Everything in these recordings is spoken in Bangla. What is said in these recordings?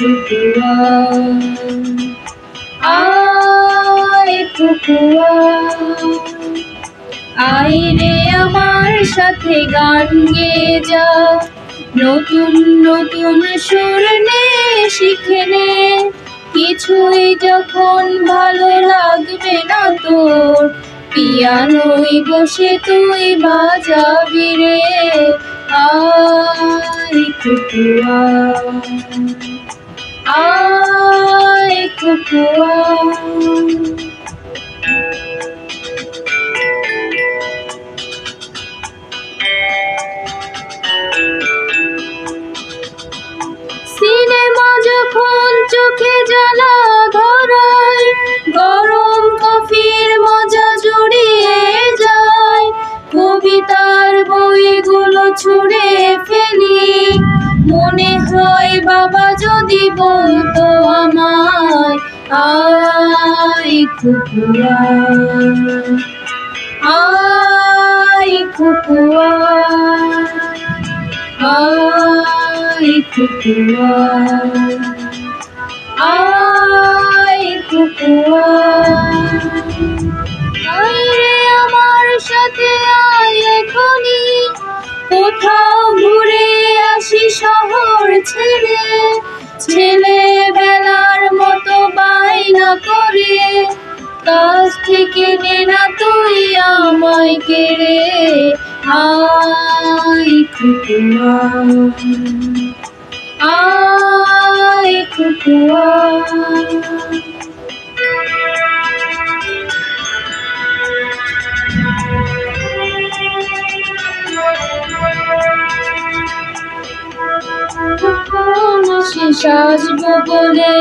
কুকুয়া আই কুকুয়া আই রে আমার সাথে গান গেয়ে যা। নতুন নতুন সুর নে, শিখে নে। কিছুই যখন ভালো লাগবে না তোর পিয়ানোই বসে তুই বাজাবি রে। আই কুকুয়া আই কুকুয়া সিনেমা যখন চোখে জ্বালা ধরায়, গরম কফির মজা জড়িয়ে যায়। কবিতার বইগুলো ছুঁড়ে ফেলি। মনে হয় বাবা যদি বলতো আমায় আই কুকুয়া আই কুকুয়া আই কুকুয়া আই কুকুয়া আয় রে আমার সাথে আয় এখনই, কোথাও থেকে নে না তুই আমায় কেড়ে। আই কুকুয়া আই কুকুয়া আসব বলে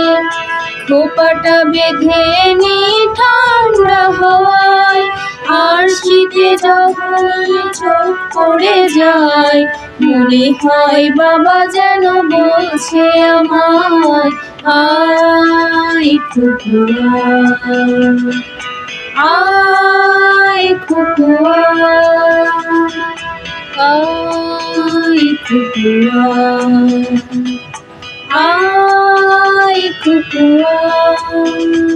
খোপাটা বেঁধে নি, ঠান্ডা হওয়ায়। আর শীতে যখন চোখ পড়ে যায়, মনে হয় বাবা যেন বলছে আমায়, আয় কুকুয়া আয় কুকুয়া আই কুকুয়া আই কুকুয়া